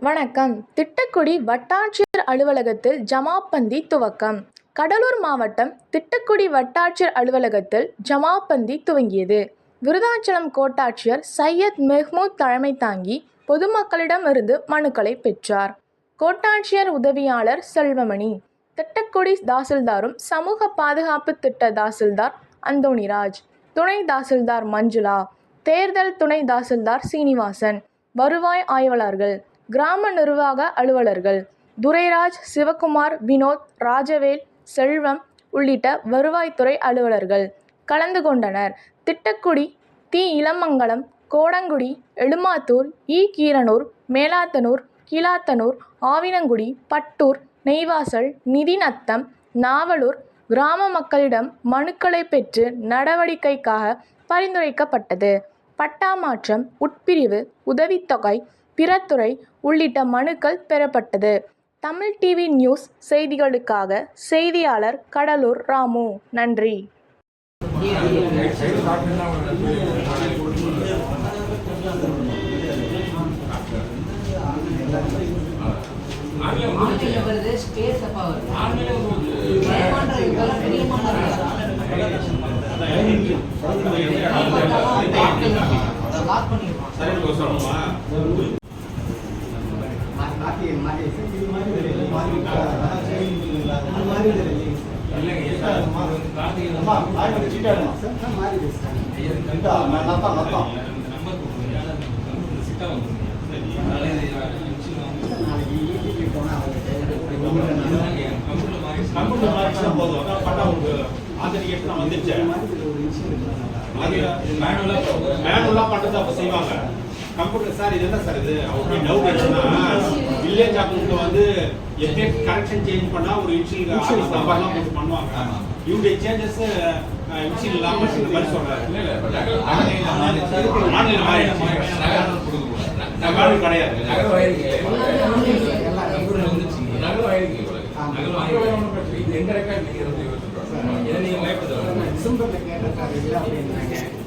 வணக்கம். திட்டக்குடி வட்டாட்சியர் அலுவலகத்தில் ஜமாபந்தி துவக்கம். கடலூர் மாவட்டம் திட்டக்குடி வட்டாட்சியர் அலுவலகத்தில் ஜமாபந்தி துவங்கியது. விருதாச்சலம் கோட்டாட்சியர் சையத் மெஹ்மூத் தலைமை தாங்கி பொதுமக்களிடமிருந்து மனுக்களை பெற்றார். கோட்டாட்சியர் உதவியாளர் செல்வமணி. திட்டக்குடி தாசில்தாரும் சமூக பாதுகாப்பு திட்ட தாசில்தார் அந்தோணிராஜ். துணை தாசில்தார் மஞ்சுளா. தேர்தல் துணை தாசில்தார் சீனிவாசன். வருவாய் ஆய்வாளர்கள். கிராம நிர்வாக அலுவலர்கள் துரைராஜ் சிவகுமார் வினோத் ராஜவேல் செல்வம் உள்ளிட்ட வருவாய்த்துறை அலுவலர்கள் கலந்து கொண்டனர். திட்டக்குடி தி. இளமங்கலம் கோடங்குடி எழுமாத்தூர் ஈ கீரனூர் மேலாத்தனூர் கீழாத்தனூர் ஆவினங்குடி பட்டூர் நெய்வாசல் நிதிநத்தம் நாவலூர் கிராம மக்களிடம் மனுக்களை பெற்று நடவடிக்கைக்காக பரிந்துரைக்கப்பட்டது. பட்டா மாற்றம் உட்பிரிவு உதவித்தொகை பிறத்துறை உள்ளிட்ட மனுக்கள் பெறப்பட்டது. தமிழ் டிவி நியூஸ் செய்திகளுக்காக செய்தியாளர் கடலூர் ராமு. நன்றி. வருது ஸ்பேஸ் அப்பா வருது லாக் பண்ணிடுவான் கம்ப்யூட்டர் மாறிச்சுனா போதும் பட்டா உங்களுக்கு ஆத்தரிகேஷன் நான் வந்துருச்சு மேனுவலா பண்றது அப்ப செய்வாங்க. கம்ப்யூட்டர் சார் இது என்ன சார் இது? அவருக்கு டவுட் ஆச்சுன்னா வில்லேஜ் ஆஃபீஸ்ல வந்து எப்பயே கரெக்ஷன் சேஞ்ச் பண்ணா ஒரு இன்ஷியல் ஆஃபீஸ் நம்பர்லாம் போட்டு பண்ணுவாங்க. இவருடைய சேஞ்சஸ் இன்ஷியல் இல்லாம இந்த மாதிரி சொல்றாரு. ஆன்லைன் கிடையாது. ่ต้องเป็นไงต่างๆเป็นไง